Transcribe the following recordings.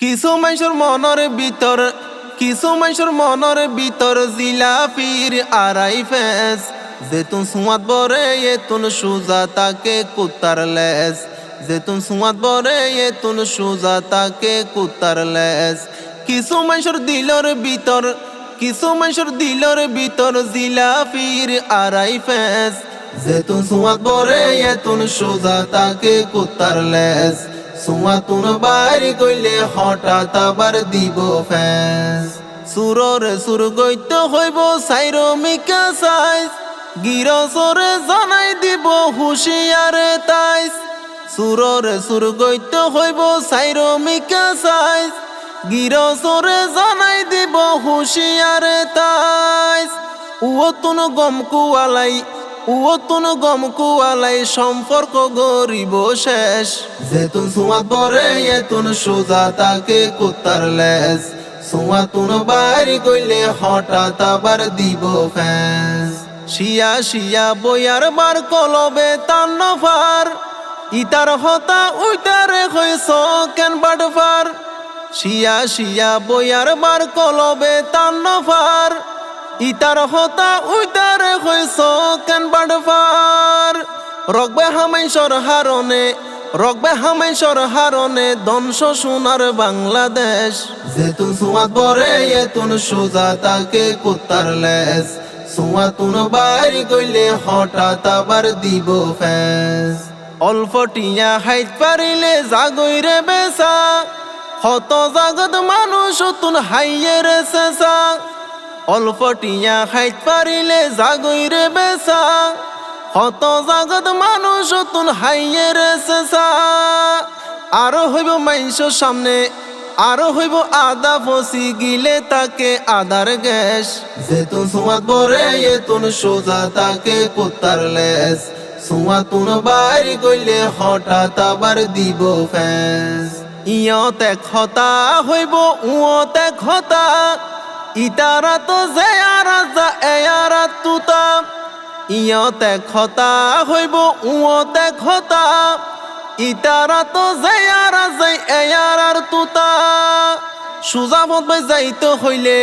কিছু মানুষের মনের ভিতর, কিছু মানুষের মনের ভিতর জিলাফির আড়াই ফেস। যেতুন সুমাত বরে এতুন সুজা তাকে কুত্তার লেস যেতুন সুমাত বরে এতুন সুজা তাকে কুত্তার লেস কিছু মানুষের দিলর ভিতর, কিছু মানুষের দিলর ভিতর জিলাফির আড়াই ফেস। যেতুন সুমাত বরে এতুন সুজা তাকে কুত্তার লেস সুমাতুন বাড়ি কইলে হঠাৎ আবার দিব ফ্যাস। সুরর সুর গইতে হইব সাইর মিকা সাইজ। গিরসরে জানাই দিব হুশিয়ারে তাইস সুরর সুর গইতে হইব সাইর মিকা সাইজ। গিরসরে জানাই দিব হুশিয়ারে তাইস উয়তুন গম কুয়ালাই উয়তুন গম কুয়ালাই সম্পর্ক গরিব শেষ। যেতুন সুমাত বরে এতুন সোজা তাকে কুত্তার লেস সুমাতুন বাড়ি কইলে হঠাৎ আবার দিব ফ্যাস শিয়া শিয়া বইয়ার বার কলবে তান্ন ফার। ইতার হতা উইতারে হইছ কেন বাডফার শিয়া শিয়া বইয়ার বার কলবে তান্ন ফার। ইতার হতা উইতারে হইছ কেন বাডফার রগবে হামাইশর হারনে রগবে হামাইশর হারনে ধ্বংস সোনার বাংলাদেশ। যেতুন সুমাত বরে এতুন সোজা তাকে কুত্তার লেস সুমাতুন বাড়ি কইলে হঠাৎ আবার দিব ফ্যাস অল্প টিয়া হাইত পারিলে জাগইরে বেসা হত জাগত মানুষ তুন হাইয়ের চেঁচা। অল্প টিয়া খাইত পারিলে জাগইরে বেসা হত জাগত মানুষ তুন হাইয়ের চেঁচা। আরও হইব মাইস সামনে, আরও হইব আদা ফসি গিলে তাকে আদার গ্যাস। যেতুন সুমাত বরে, এতুন সোজা তাকে কুত্তার লেস সুমাতুন বাড়ি কইলে হঠাৎ আবার দিব ফ্যাস। ইয়ত হতা, হইব উয়ত হতা। ইতারা তো যে আরাজা এয়ারা তুতা ইয়ত হতা হইব, উয়ত হতা ইতারা তো যে আরাজা এয়ারার তুতা সুজা পথ যাইতে হইলে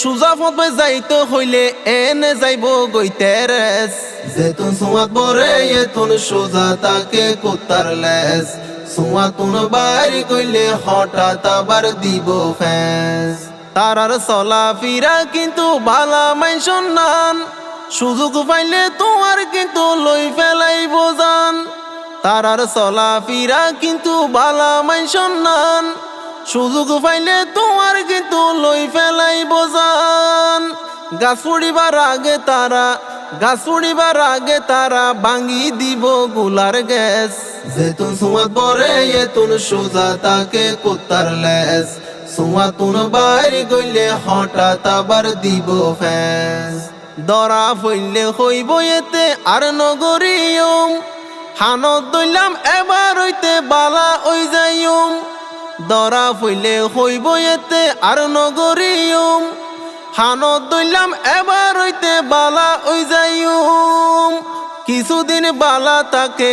সুজা পথ যাইতে হইলে এনে যাইব গইতে রেস। যেতুন সুমাত বরে, এতুন সুজা তাকে কুত্তার লেস সুমাতুন বাড়ি কইলে হঠাৎ আবার দিব ফ্যাস তারার চলা ফিরা কিন্তু ভালা মাই সন্ধান। সুযোগ পাইলে তোমার কিন্তু লই ফেলাই বোজান তারার চলা ফিরা কিন্তু ভালা মাই সন্ধান। সুযোগ পাইলে তোমার কিন্তু লই ফেলাই বোজান গাছ উড়িবার আগে তারা, গাছ উড়িবার আগে তারা ভাঙি দিবগুলার গ্যাস। যেতুন সুমাত বরে এতুন সোজা তাকে কুত্তার লেস সুমাতুন বাইরে গইলে হঠাৎ আবার দিব ফ্যাস। দরা ফইলে হইব এতে আর নগরিয়ম। হানত দইলাম এবার হইতে বালা ওই যাইম দরা ফইলে হইব এতে আর নগরিয়ম। হানত দইলাম এবার হইতে বালা ওই যাইম কিছুদিন বালা তাকে